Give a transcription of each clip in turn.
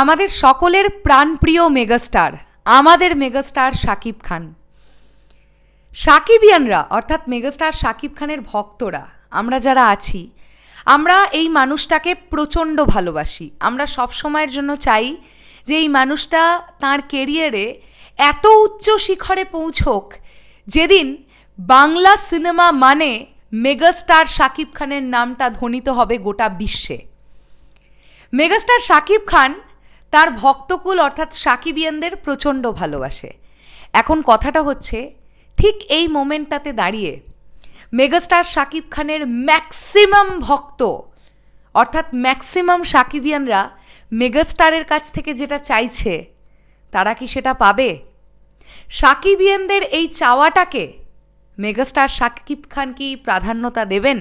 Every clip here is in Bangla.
আমাদের সকলের প্রাণপ্রিয় মেগাস্টার, আমাদের মেগাস্টার শাকিব খান। সাকিবিয়ানরা অর্থাৎ মেগাস্টার শাকিব খানের ভক্তরা, আমরা যারা আছি, আমরা এই মানুষটাকে প্রচণ্ড ভালোবাসি। আমরা সব সময়ের জন্য চাই যে এই মানুষটা তার কেরিয়ারে এত উচ্চ শিখরে পৌঁছোক যেদিন বাংলা সিনেমা মানে মেগাস্টার শাকিব খানের নামটা ধ্বনিত হবে গোটা বিশ্বে। মেগাস্টার শাকিব খান তার ভক্তকুল অর্থাৎ সাকিবিয়ানদের প্রচণ্ড ভালোবাসে। এখন কথাটা হচ্ছে, ঠিক এই মোমেন্টটাতে দাঁড়িয়ে মেগাস্টার সাকিব খানের ম্যাক্সিমাম ভক্ত, অর্থাৎ ম্যাক্সিমাম সাকিবিয়ানরা মেগাস্টারের কাছ থেকে যেটা চাইছে, তারা কি সেটা পাবে? সাকিবিয়ানদের এই চাওয়াটাকে মেগাস্টার সাকিব খান কি প্রাধান্যতা দেবেন?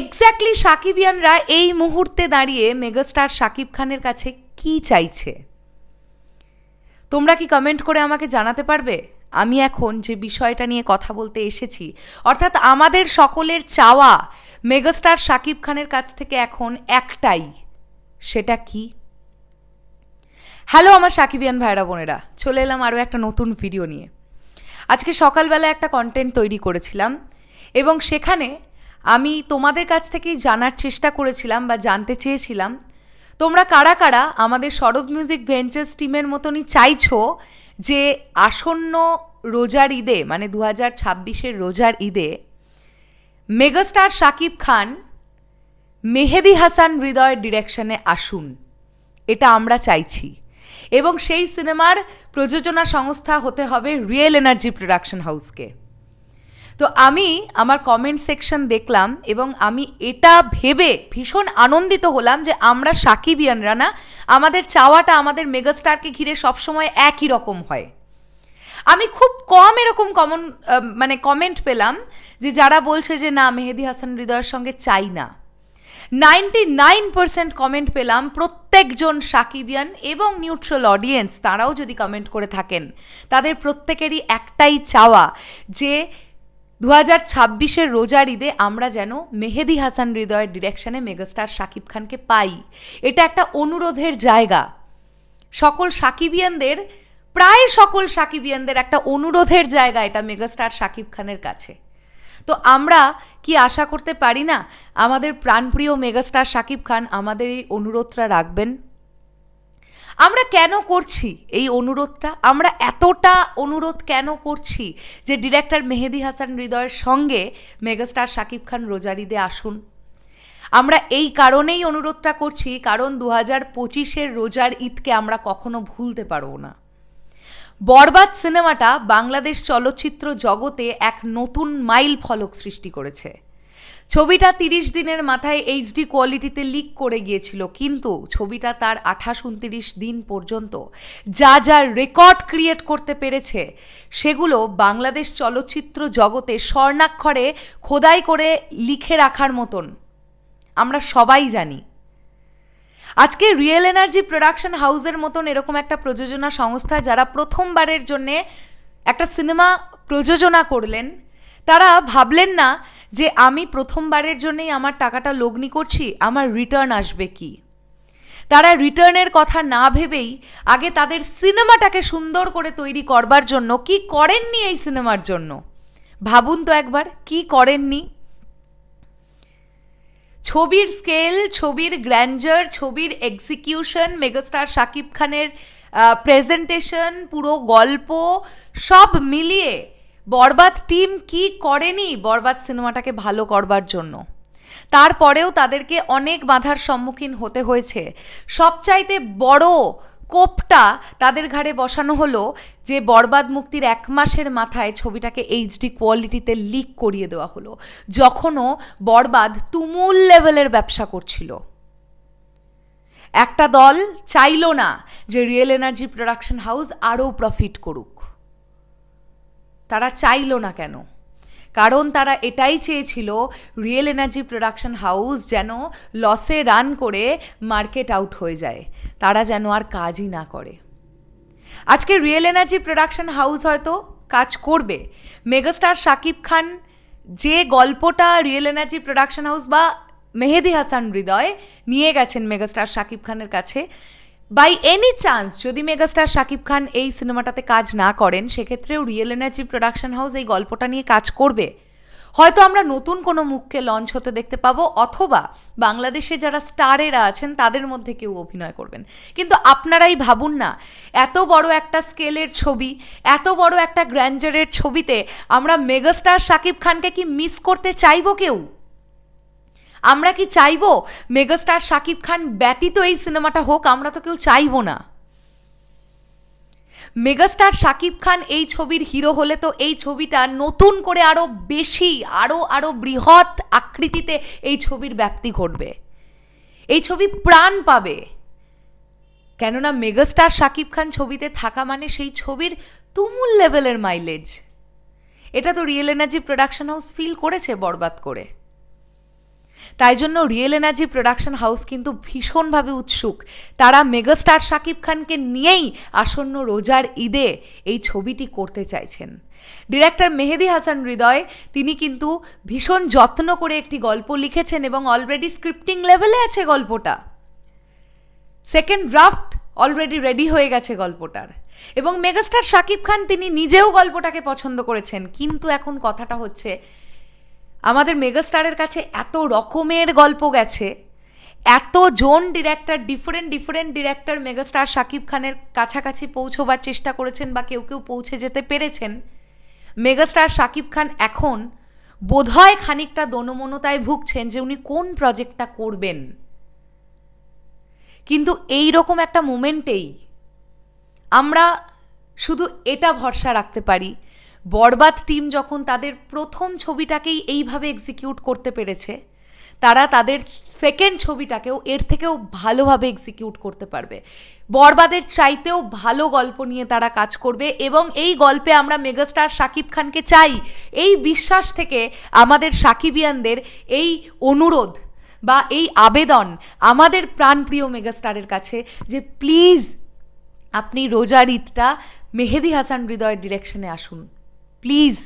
এক্স্যাক্টলি সাকিবিয়ানরা এই মুহূর্তে দাঁড়িয়ে মেগাস্টার শাকিব খানের কাছে কি চাইছে? তোমরা কি কমেন্ট করে আমাকে জানাতে পারবে? আমি এখন যে বিষয়টা নিয়ে কথা বলতে এসেছি, অর্থাৎ আমাদের সকলের চাওয়া মেগাস্টার শাকিব খানের কাছ থেকে এখন একটাই, সেটা কি? হ্যালো আমার সাকিবিয়ান ভাইরা বোনেরা, চলে এলাম আরও একটা নতুন ভিডিও নিয়ে। আজকে সকালবেলা একটা কন্টেন্ট তৈরি করেছিলাম এবং সেখানে আমি তোমাদের কাছ থেকেই জানার চেষ্টা করেছিলাম বা জানতে চেয়েছিলাম। তোমরা কারা কারা আমাদের শরৎ মিউজিক ভেঞ্চার্স টিমের মতনই চাইছো যে আসন্ন রোজার ঈদে মানে দু হাজার ছাব্বিশের রোজার ঈদে মেগাস্টার শাকিব খান, মেহেদি হাসান হৃদয়ের ডিরেকশনে আসুন। এটা আমরা চাইছি। এবং সেই সিনেমার প্রযোজনা সংস্থা হতে হবে রিয়েল এনার্জি প্রোডাকশন হাউসকে। তো আমি আমার কমেন্ট সেকশন দেখলাম এবং আমি এটা ভেবে ভীষণ আনন্দিত হলাম যে আমরা সাকিবিয়ানরা না আমাদের চাওয়াটা আমাদের মেগাস্টারকে ঘিরে সবসময় একই রকম হয়। আমি খুব কম এরকম কমন মানে কমেন্ট পেলাম যে যারা বলছে যে না, মেহেদি হাসান হৃদয়ের সঙ্গে চাই না। নাইনটি নাইন পার্সেন্ট কমেন্ট পেলাম প্রত্যেকজন সাকিবিয়ান এবং নিউট্রাল অডিয়েন্স তারাও যদি কমেন্ট করে থাকেন, তাদের প্রত্যেকেরই একটাই চাওয়া যে দু হাজার ছাব্বিশের রোজার ঈদে আমরা যেন মেহেদি হাসান হৃদয়ের ডিরেকশনে মেগাস্টার শাকিব খানকে পাই। এটা একটা অনুরোধের জায়গা। সকল সাকিবিয়ানদের, প্রায় সকল সাকিবিয়ানদের একটা অনুরোধের জায়গা এটা মেগাস্টার শাকিব খানের কাছে। তো আমরা কি আশা করতে পারি না? আমাদের প্রাণপ্রিয় মেগাস্টার শাকিব খান আমাদের এই অনুরোধটা রাখবেন। আমরা কেন করছি এই অনুরোধটা? আমরা এতটা অনুরোধ কেন করছি যে ডিরেক্টর মেহেদি হাসান হৃদয়ের সঙ্গে মেগাস্টার শাকিব খান রোজারিদে আসুন? আমরা এই কারণেই অনুরোধটা করছি, কারণ দু হাজার পঁচিশের রোজার ঈদকে আমরা কখনো ভুলতে পারব না। বরবাদ সিনেমাটা বাংলাদেশ চলচ্চিত্র জগতে এক নতুন মাইল ফলক সৃষ্টি করেছে। ছবিটা তিরিশ দিনের মাথায় এইচডি কোয়ালিটিতে লিক করে গিয়েছিল, কিন্তু ছবিটা তার আঠাশ উনতিরিশ দিন পর্যন্ত যা যা রেকর্ড ক্রিয়েট করতে পেরেছে, সেগুলো বাংলাদেশ চলচ্চিত্র জগতে স্বর্ণাক্ষরে খোদাই করে লিখে রাখার মতন। আমরা সবাই জানি। আজকে রিয়েল এনার্জি প্রোডাকশন হাউসের মতন এরকম একটা প্রযোজনা সংস্থা যারা প্রথমবারের জন্যে একটা সিনেমা প্রযোজনা করলেন, তারা ভাবলেন না যে আমি প্রথমবারের জন্যই আমার টাকাটা লগ্নি করছি, আমার রিটার্ন আসবে কি? তারা রিটার্নের কথা না ভেবেই আগে তাদের সিনেমাটাকে সুন্দর করে তৈরি করবার জন্য, কি করেননি এই সিনেমার জন্য? ভাবুন তো একবার, কি করেননি? ছবির স্কেল ছবির গ্র্যান্ডার ছবির এক্সিকিউশন মেগাস্টার শাকিব খানের প্রেজেন্টেশন পুরো গল্প, সব মিলিয়ে বরবাদ টিম কি করেনি? বরবাদ সিনেমাটাকে ভালো করবার জন্য। তারপরেও তাদেরকে অনেক বাধার সম্মুখীন হতে হয়েছে। সবচাইতে বড় কোপটা তাদের ঘাড়ে বসানো হলো যে বরবাদ মুক্তির এক মাসের মাথায় ছবিটাকে এইচডি কোয়ালিটিতে লিক করিয়ে দেওয়া হলো, যখনও বরবাদ তুমুল লেভেলের ব্যবসা করছিল। একটা দল চাইল না যে রিয়েল এনার্জি প্রোডাকশন হাউস আরও প্রফিট করুক। তারা চাইল না কেন? কারণ তারা এটাই চেয়েছিল রিয়েল এনার্জি প্রোডাকশন হাউস যেন লসে রান করে মার্কেট আউট হয়ে যায়। তারা যেন আর কাজই না করে। আজকে রিয়েল এনার্জি প্রোডাকশন হাউস হয়তো কাজ করবে। মেগাস্টার শাকিব খান যে গল্পটা রিয়েল এনার্জি প্রোডাকশন হাউস বা মেহেদি হাসান হৃদয় নিয়ে গেছেন মেগাস্টার শাকিব খানের কাছে বাই এনি চান্স যদি মেগাস্টার শাকিব খান এই সিনেমাটাতে কাজ না করেন, সেক্ষেত্রেও রিয়েল এনার্জি প্রোডাকশন হাউস এই গল্পটা নিয়ে কাজ করবে। হয়তো আমরা নতুন কোনো মুখকে লঞ্চ হতে দেখতে পাবো, অথবা বাংলাদেশে যারা স্টারেরা আছেন, তাদের মধ্যে কেউ অভিনয় করবেন। কিন্তু আপনারাই ভাবুন না, এত বড় একটা স্কেলের ছবি, এত বড় একটা গ্র্যান্ডারের ছবিতে আমরা মেগাস্টার শাকিব খানকে কি মিস করতে চাইব কেউ? আমরা কি চাইব? মেগাস্টার শাকিব খান ব্যতীত এই সিনেমাটা হোক, আমরা তো কেউ চাইব না। মেগাস্টার শাকিব খান এই ছবির হিরো হলে তো এই ছবিটা নতুন করে আরও বেশি আরও আরও বৃহৎ আকৃতিতে এই ছবির ব্যাপ্তি ঘটবে। এই ছবি প্রাণ পাবে। কেননা মেগাস্টার শাকিব খান ছবিতে থাকা মানে সেই ছবির তুমুল লেভেলের মাইলেজ এটা তো real energy production house feel করেছে বরবাদ করে। তাই জন্য রিয়েল এনার্জি প্রোডাকশন হাউস কিন্তু ভীষণভাবে উৎসুক। তারা মেগাস্টার শাকিব খানকে নিয়েই আসন্ন রোজার ঈদে এই ছবিটি করতে চাইছেন। ডিরেক্টর মেহেদি হাসান হৃদয়, তিনি কিন্তু ভীষণ যত্ন করে একটি গল্প লিখেছেন এবং অলরেডি স্ক্রিপ্টিং লেভেলে আছে গল্পটা। সেকেন্ড ড্রাফট অলরেডি রেডি হয়ে গেছে গল্পটার। এবং মেগাস্টার শাকিব খান তিনি নিজেও গল্পটাকে পছন্দ করেছেন, কিন্তু এখন কথাটা হচ্ছে আমাদের মেগাস্টারের কাছে এত রকমের গল্প গেছে। এত জন director different different director megastar Shakib খানের কাছাকাছি পৌঁছবার চেষ্টা করেছেন বা কেউ কেউ পৌঁছে যেতে পেরেছেন। মেগাস্টার শাকিব খান এখন বোধহয় খানিকটা দনমনতায় ভুগছেন যে উনি কোন প্রজেক্টটা করবেন। কিন্তু এই রকম একটা মোমেন্টেই আমরা শুধু এটা ভরসা রাখতে পারি বরবাদ টিম যখন তাদের প্রথম ছবিটাকেই এইভাবে এক্সিকিউট করতে পেরেছে, তারা তাদের সেকেন্ড ছবিটাকেও এর থেকেও ভালোভাবে এক্সিকিউট করতে পারবে। বরবাদের চাইতেও ভালো গল্প নিয়ে তারা কাজ করবে এবং এই গল্পে আমরা মেগাস্টার শাকিব খানকে চাই। এই বিশ্বাস থেকে আমাদের সাকিবিয়ানদের এই অনুরোধ বা এই আবেদন আমাদের প্রাণপ্রিয় মেগাস্টারের কাছে যে প্লিজ আপনি রোজার ঈদটা মেহেদি হাসান হৃদয়ের ডিরেকশনে আসুন। প্লিজ,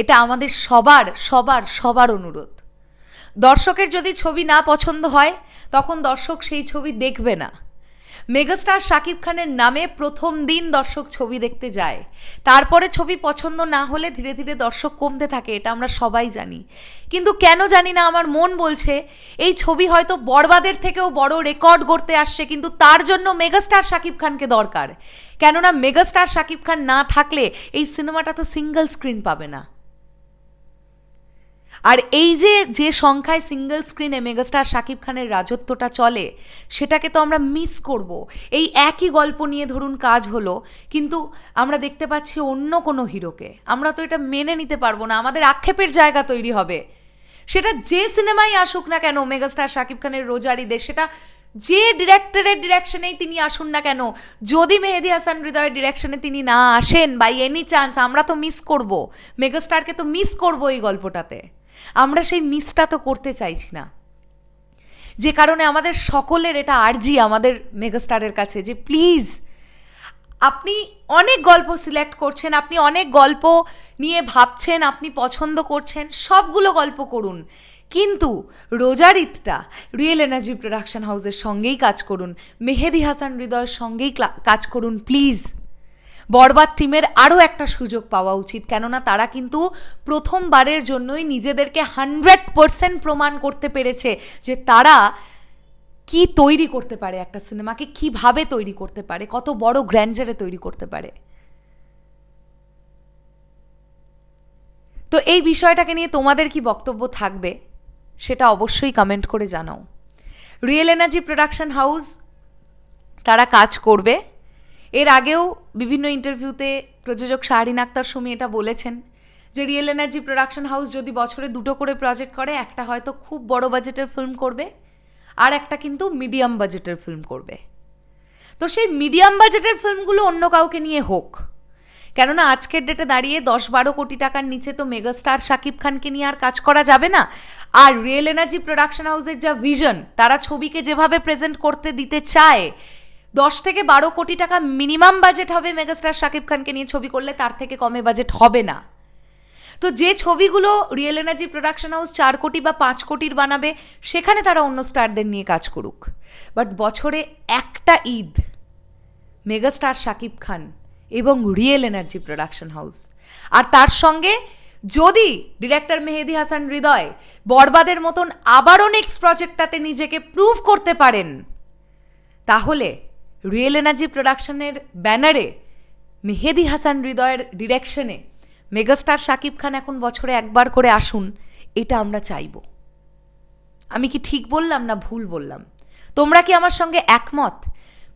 এটা আমাদের সবার সবার সবার অনুরোধ। দর্শকের যদি ছবি না পছন্দ হয়, তখন দর্শক সেই ছবি দেখবে না। মেগাস্টার শাকিব খানের নামে প্রথম দিন দর্শক ছবি দেখতে যায়। তারপরে ছবি পছন্দ না হলে ধীরে ধীরে দর্শক কমতে থাকে, এটা আমরা সবাই জানি। কিন্তু কেন জানি না আমার মন বলছে, এই ছবি হয়তো বরবাদের থেকেও বড় রেকর্ড গড়তে আসছে, কিন্তু তার জন্য মেগাস্টার শাকিব খানকে দরকার। কেননা মেগাস্টার শাকিব খান না থাকলে এই সিনেমাটা তো সিঙ্গল স্ক্রিন পাবে না। আর এই যে যে সংখ্যায় সিঙ্গেল স্ক্রিনে মেগাস্টার শাকিব খানের রাজত্বটা চলে, সেটাকে তো আমরা মিস করব। এই একই গল্প নিয়ে ধরুন কাজ হলো, কিন্তু আমরা দেখতে পাচ্ছি অন্য কোনো হিরোকে। আমরা তো এটা মেনে নিতে পারব না, আমাদের আক্ষেপের জায়গা তৈরি হবে। সেটা যে সিনেমাই আসুক না কেন মেগাস্টার শাকিব খানের রোজারিদে সেটা যে ডিরেক্টরের ডিরেকশনেই তিনি আসুন না কেন, যদি মেহেদি হাসান হৃদয়ের ডিরেকশনে তিনি না আসেন বাই এনি চান্স আমরা তো মিস করব। মেগাস্টারকে তো মিস করব এই গল্পটাতে। আমরা সেই মিসটা তো করতে চাইছি না। যে কারণে আমাদের সকলের এটা আর্জি আমাদের মেগাস্টারের কাছে যে, প্লিজ, আপনি অনেক গল্প সিলেক্ট করছেন, আপনি অনেক গল্প নিয়ে ভাবছেন, আপনি পছন্দ করছেন, সবগুলো গল্প করুন। কিন্তু রোজার ঈদটা রিয়েল এনার্জি প্রোডাকশন হাউসের সঙ্গেই কাজ করুন, মেহেদি হাসান হৃদয়ের সঙ্গেই কাজ করুন, প্লিজ। বরবাদ টিমের আরও একটা সুযোগ পাওয়া উচিত। কেননা তারা কিন্তু প্রথমবারের জন্যই নিজেদেরকে হান্ড্রেড পারসেন্ট প্রমাণ করতে পেরেছে যে তারা কি তৈরি করতে পারে একটা সিনেমাকে, কীভাবে তৈরি করতে পারে, কত বড় গ্র্যান্ডারে তৈরি করতে পারে। তো এই বিষয়টাকে নিয়ে তোমাদের কি বক্তব্য থাকবে সেটা অবশ্যই কমেন্ট করে জানাও। রিয়েল এনার্জি প্রোডাকশন হাউস তারা কাজ করবে। এর আগেও বিভিন্ন ইন্টারভিউতে প্রযোজক শাহরিন আক্তার সুমি এটা বলেছেন যে রিয়েল এনার্জি প্রোডাকশন হাউস যদি বছরে দুটো করে প্রজেক্ট করে, একটা হয়তো খুব বড় বাজেটের ফিল্ম করবে আর একটা কিন্তু মিডিয়াম বাজেটের ফিল্ম করবে। তো সেই মিডিয়াম বাজেটের ফিল্মগুলো অন্য কাউকে নিয়ে হোক। কেননা আজকের ডেটে দাঁড়িয়ে দশ বারো কোটি টাকার নিচে তো মেগাস্টার শাকিব খানকে নিয়ে আর কাজ করা যাবে না। আর রিয়েল এনার্জি প্রোডাকশন হাউসের যা ভিশন তারা ছবিকে যেভাবে প্রেজেন্ট করতে দিতে চায় দশ থেকে বারো কোটি টাকা মিনিমাম বাজেট হবে মেগাস্টার শাকিব খানকে নিয়ে ছবি করলে তার থেকে কমে বাজেট হবে না। তো যে ছবিগুলো রিয়েল এনার্জি প্রোডাকশন হাউস চার কোটি বা পাঁচ কোটির বানাবে, সেখানে তারা অন্য স্টারদের নিয়ে কাজ করুক। বাট বছরে একটা ঈদ, মেগাস্টার শাকিব খান এবং রিয়েল এনার্জি প্রোডাকশন হাউস। আর তার সঙ্গে যদি ডিরেক্টর মেহেদি হাসান হৃদয় বরবাদের মতন আবারও নেক্সট প্রজেক্টটাতে নিজেকে প্রুভ করতে পারেন, তাহলে রিয়েল এনার্জি প্রোডাকশনের ব্যানারে মেহেদি হাসান হৃদয়ের ডিরেকশনে মেগাস্টার শাকিব খান এখন বছরে একবার করে আসুন, এটা আমরা চাইব। আমি কি ঠিক বললাম না ভুল বললাম? তোমরা কি আমার সঙ্গে একমত?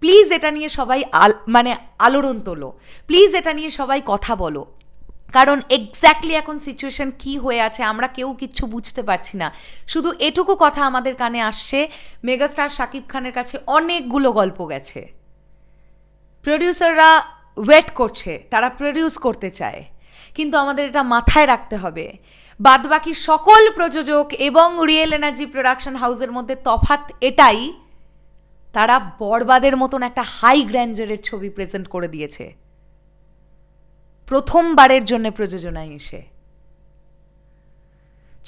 প্লিজ এটা নিয়ে সবাই আল মানে আলোড়ন তোলো। প্লিজ এটা নিয়ে সবাই কথা বলো। কারণ এক্স্যাক্টলি এখন সিচুয়েশন কি হয়ে আছে আমরা কেউ কিচ্ছু বুঝতে পারছি না। শুধু এটুকু কথা আমাদের কানে আসছে মেগাস্টার শাকিব খানের কাছে অনেকগুলো গল্প গেছে। প্রডিউসাররা ওয়েট করছে, তারা প্রডিউস করতে চায়। কিন্তু আমাদের এটা মাথায় রাখতে হবে। বাদবাকি সকল প্রযোজক এবং রিয়েল এনার্জি প্রোডাকশন হাউসের মধ্যে তফাত এটাই, তারা বরবাদের মতন একটা হাই গ্র্যান্ডারের ছবি প্রেজেন্ট করে দিয়েছে। প্রথমবারের জন্য প্রযোজনায় এসে।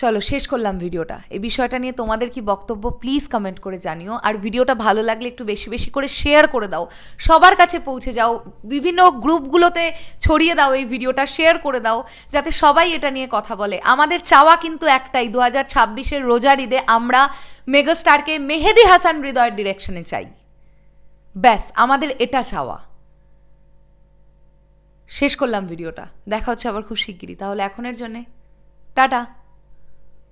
চলো, শেষ করলাম ভিডিওটা। এই বিষয়টা নিয়ে তোমাদের কি বক্তব্য প্লিজ কমেন্ট করে জানিও। আর ভিডিওটা ভালো লাগলে একটু বেশি বেশি করে শেয়ার করে দাও। সবার কাছে পৌঁছে যাও। বিভিন্ন গ্রুপগুলোতে ছড়িয়ে দাও এই ভিডিওটা শেয়ার করে দাও, যাতে সবাই এটা নিয়ে কথা বলে। আমাদের চাওয়া কিন্তু একটাই, দু হাজার ছাব্বিশের রোজার ঈদে আমরা মেগাস্টারকে মেহেদি হাসান হৃদয়ের ডিরেকশনে চাই। ব্যাস, আমাদের এটা চাওয়া। শেষ করলাম ভিডিওটা। দেখা হচ্ছে আবার খুব শিগগিরই। তাহলে এখনের জন্যে টাটা।